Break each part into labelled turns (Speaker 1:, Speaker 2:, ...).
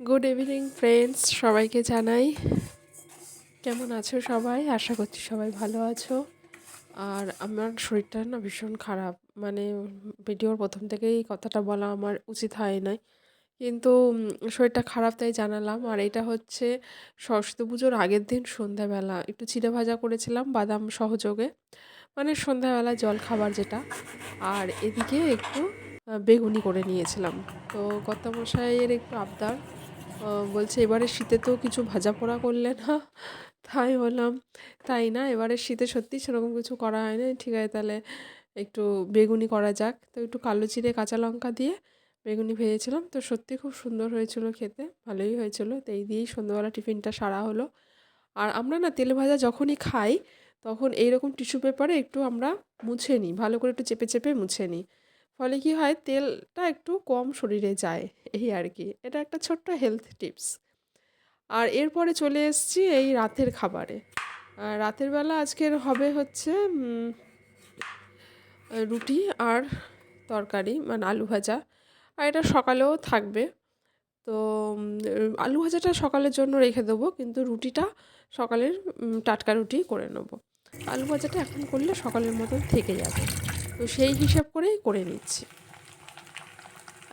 Speaker 1: Good evening friends সবাইকে জানাই কেমন আছো সবাই? আশা করছি সবাই ভালো আছো। আর আমার শরীরটা না ভীষণ খারাপ। মানে ভিডিওর প্রথম থেকেই কথাটা বলা আমার উচিত হয় নাই। কিন্তু শরীরটা খারাপ তাই জানালাম। আর এটা হচ্ছে সরস্বতী পুজোর আগের দিন সন্ধ্যাবেলা। একটু চিড়ে ভাজা করেছিলাম, বাদাম সহযোগে। মানে সন্ধ্যাবেলা জল খাবার যেটা। আর এদিকে একটু বেগুনি করে নিয়েছিলাম। তো কর্তামশাইয়ের একটু আবদার। বলছে, এবারে শীতে তো কিছু ভাজা পোড়া করলে না? তাই বললাম, তাই না, এবারে শীতে সত্যি সেরকম কিছু করা হয়নি। ঠিক আছে, তাহলে একটু বেগুনি করা যাক। তো একটু কালো জিরে, কাঁচা লঙ্কা দিয়ে বেগুনি ভেজেছিলাম। তো সত্যি খুব সুন্দর হয়েছিল খেতে, ভালোই হয়েছিল। তো এই দিয়েই সন্ধ্যাবেলা টিফিনটা সারা হলো। আর আমরা না, তেলে ভাজা যখনই খাই, তখন এইরকম টিস্যু পেপারে একটু আমরা মুছে নিই, ভালো করে একটু চেপে চেপে মুছে নিই। ফলে কি হয়? তেলটা একটু কম শরীরে যায়, এই আর কি এটা একটা ছোট্ট হেলথ টিপস আর এরপরে চলে এসেছি এই রাতের খাবারে। রাতের বেলা আজকের হবে হচ্ছে রুটি আর তরকারি মানে আলু ভাজা। আর এটা সকালেও থাকবে। তো আলু ভাজাটা সকালের জন্য রেখে দেবো, কিন্তু রুটিটা সকালের টাটকা রুটি করে নেব। আলু ভাজাটা এখন করলে সকালের মতন থেকে যাবে। তো সেই হিসাব করেই করে নিচ্ছি।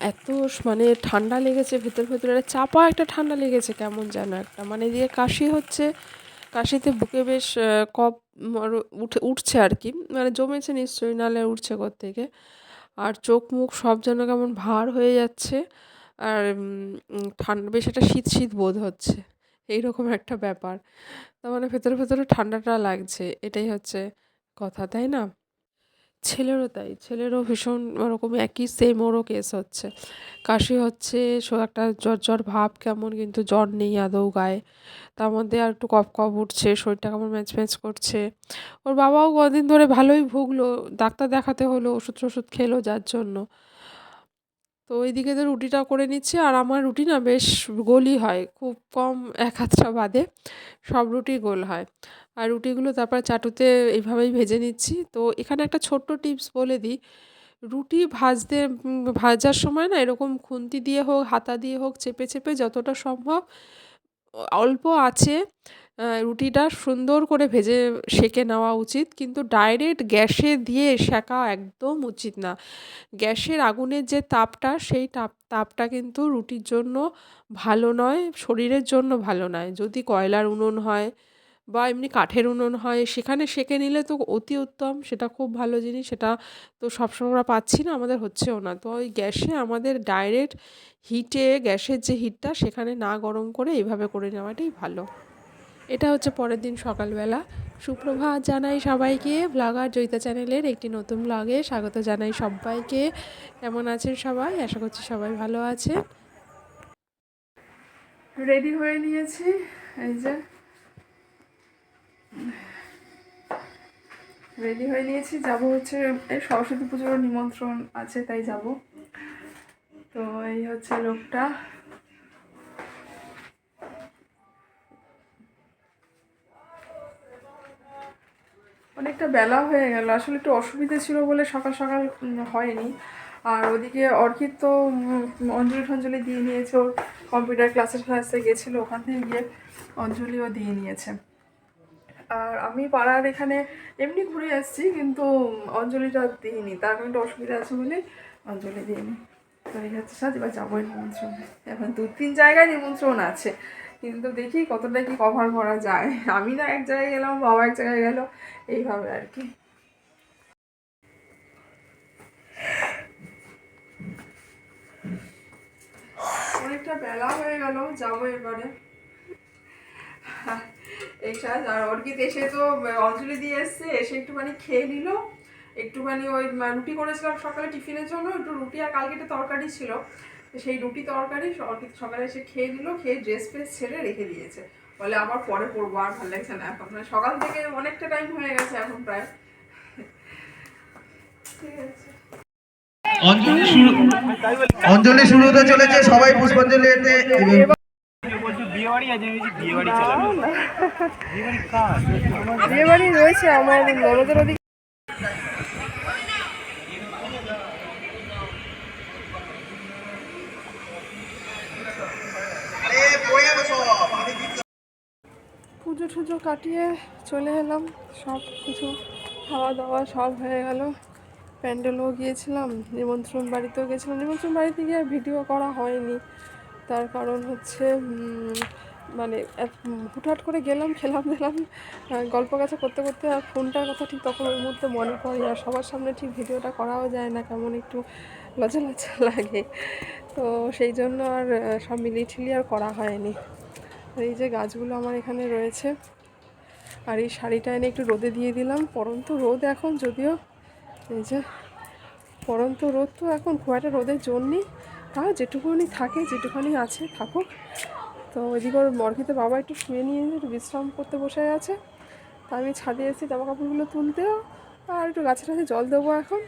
Speaker 1: এত মানে ঠান্ডা লেগেছে, ভেতর ভেতরে একটা চাপা একটা ঠান্ডা লেগেছে কেমন যেন একটা। মানে এদিকে কাশি হচ্ছে, কাশিতে বুকে বেশ আরও উঠে, উঠছে আর কি। মানে জমেছে নিশ্চয়ই, নালে উঠছে থেকে আর চোখ মুখ সব যেন কেমন ভার হয়ে যাচ্ছে। আর ঠান্ডা বেশ একটা শীত শীত বোধ হচ্ছে। এইরকম একটা ব্যাপার। তার মানে ভেতরে ভেতরে ঠান্ডাটা লাগছে, এটাই হচ্ছে কথা, তাই না? ছেলেরও তাই, ছেলেরও ভীষণ ওরকম একই সেম ওরও কেস হচ্ছে। কাশি হচ্ছে একটা জ্বর জ্বর ভাব কেমন, কিন্তু জ্বর নেই আদৌ গায়ে। তার মধ্যে আর একটু কফ কফ উঠছে, শরীরটা কেমন ম্যাচ ম্যাচ করছে। ওর বাবাও কদিন ধরে ভালোই ভুগলো, ডাক্তার দেখাতে হলো ওষুধ টষুধ খেলো যার জন্য। তো ওইদিকে তো রুটিটা করে নিচ্ছে আর আমার রুটি না বেশ গোলই হয়, খুব কম এক হাতটা বাদে সব রুটি গোল হয়। আর রুটিগুলো তারপর চাটুতে এইভাবেই ভেজে নিচ্ছি। তো এখানে একটা ছোট্ট টিপস বলে দিই, রুটি ভাজতে, ভাজার সময় না এরকম খুন্তি দিয়ে হোক, হাতা দিয়ে হোক, চেপে চেপে যতটা সম্ভব অল্প আছে রুটিটা সুন্দর করে ভেজে সেঁকে নেওয়া উচিত, কিন্তু ডাইরেক্ট গ্যাসে দিয়ে সেঁকা একদম উচিত না। গ্যাসের আগুনের যে তাপটা, সেই তাপ, তাপটা কিন্তু রুটির জন্য ভালো নয়, শরীরের জন্য ভালো নয়। যদি কয়লার উনুন হয় বা এমনি কাঠের উনুন হয়, সেখানে সেঁকে নিলে তো অতি উত্তম, সেটা খুব ভালো জিনিস, সেটা তো সবসময় আমরা পাচ্ছি না, আমাদের হচ্ছেও না। তো ওই গ্যাসে আমাদের ডাইরেক্ট হিটে গ্যাসের যে হিটটা সেখানে না গরম করে এইভাবে করে নেওয়াটাই ভালো। এটা হচ্ছে পরের দিন সকালবেলা। সুপ্রভাত জানাই সবাইকে, ব্লগার জয়িতা চ্যানেলের একটি নতুন ব্লগে স্বাগত জানাই সবাইকে। কেমন আছেন সবাই? আশা করছি সবাই ভালো আছে রেডি হয়ে নিয়েছি, এই যে। রেডি হয়ে নিয়েছি, যাব হচ্ছে, এই সরস্বতী পুজোর নিমন্ত্রণ আছে, তাই যাব। তো এই হচ্ছে লোকটা। অনেকটা বেলা হয়ে গেল। আসলে একটু অসুবিধা ছিল বলে সকাল সকাল হয়নি। আর ওদিকে অর্কিত তো অঞ্জলি ঠঞ্জলি দিয়ে নিয়েছে। ওর কম্পিউটার ক্লাসের ক্লাসে গেছিল, ওখান থেকে গিয়ে অঞ্জলিও দিয়ে নিয়েছে। আর আমি পাড়ার এখানে এমনি ঘুরে আসছি, কিন্তু অঞ্জলিটা দিইনি। তার কারণে একটু অসুবিধা আছে বলে অঞ্জলি দিইনি। তো এই হচ্ছে সাথে এবার যাবোই নিমন্ত্রণ। এখন দু তিন জায়গায় নিমন্ত্রণ আছে। কিন্তু দেখি কতটা কি কভার করা যায়। আমি না এক জায়গায় গেলাম, বাবা এক জায়গায় গেল, এইভাবে আর কি। অনেকটা বেলা হয়ে গেল, যাব এবারে। এই আর অর্কিত এসে তো অঞ্জলি দিয়ে এসছে, এসে একটুখানি খেয়ে নিল। একটুখানি ওই রুটি করেছিলাম সকালে টিফিনের জন্য, একটু রুটি আর কালকে একটা তরকারি ছিল। সেই রুটি তরকারি সকালে এসে খেয়ে নিল খেয়ে ড্রেস ফ্রেস ছেড়ে রেখে দিয়েছে। বলে আবার পরে পড়ব আর ভালো লাগছে না এখন। মানে সকাল থেকে অনেকটা টাইম হয়ে গেছে এখন প্রায়। ঠিক আছে।
Speaker 2: অঞ্জলি শুরু অঞ্জলি হতে চলেছে সবাই পুষ্পাঞ্জলি এতে।
Speaker 3: বিয়ে বাড়ি আছে আমি বলছি বিয়ে বাড়ি চালাবো বিয়ে বাড়ি কার
Speaker 1: বিয়ে বাড়ি রয়েছে আমার ননদের ওদিকে পুজো টুজো কাটিয়ে চলে এলাম। সব কিছু খাওয়া দাওয়া সব হয়ে গেল। প্যান্ডেলও গিয়েছিলাম, নিমন্ত্রণ বাড়িতেও গেছিলাম নিমন্ত্রণ বাড়িতে গিয়ে ভিডিও করা হয়নি। তার কারণ হচ্ছে মানে হুটহাট করে গেলাম, খেলাম দিলাম গল্প কাছে করতে করতে আর ফোনটার কথা ঠিক তখন ওই মুহূর্তে মনে পড়ে আর সবার সামনে ঠিক ভিডিওটা করাও যায় না, কেমন একটু লজ্জা লজ্জা লাগে। তো সেই জন্য আর সব মিলিয়ে ঠিলিয়ে আর করা হয়নি। এই যে গাছগুলো আমার এখানে রয়েছে। আর এই শাড়িটা এনে একটু রোদে দিয়ে দিলাম। পরন্ত রোদ এখন যদিও, এই যে পরন্ত রোদ তো এখন খুব একটা রোদের জোর নেই। তাও যেটুকুনি থাকে, যেটুকুনি আছে থাকুক। তো ওইদিকে ওর মর্গিতে বাবা একটু শুয়ে নিয়ে একটু বিশ্রাম করতে বসে আছে। তা আমি ছাদে এসেছি জামা কাপড়গুলো তুলতেও আর একটু গাছে টাছে জল দেবো এখন।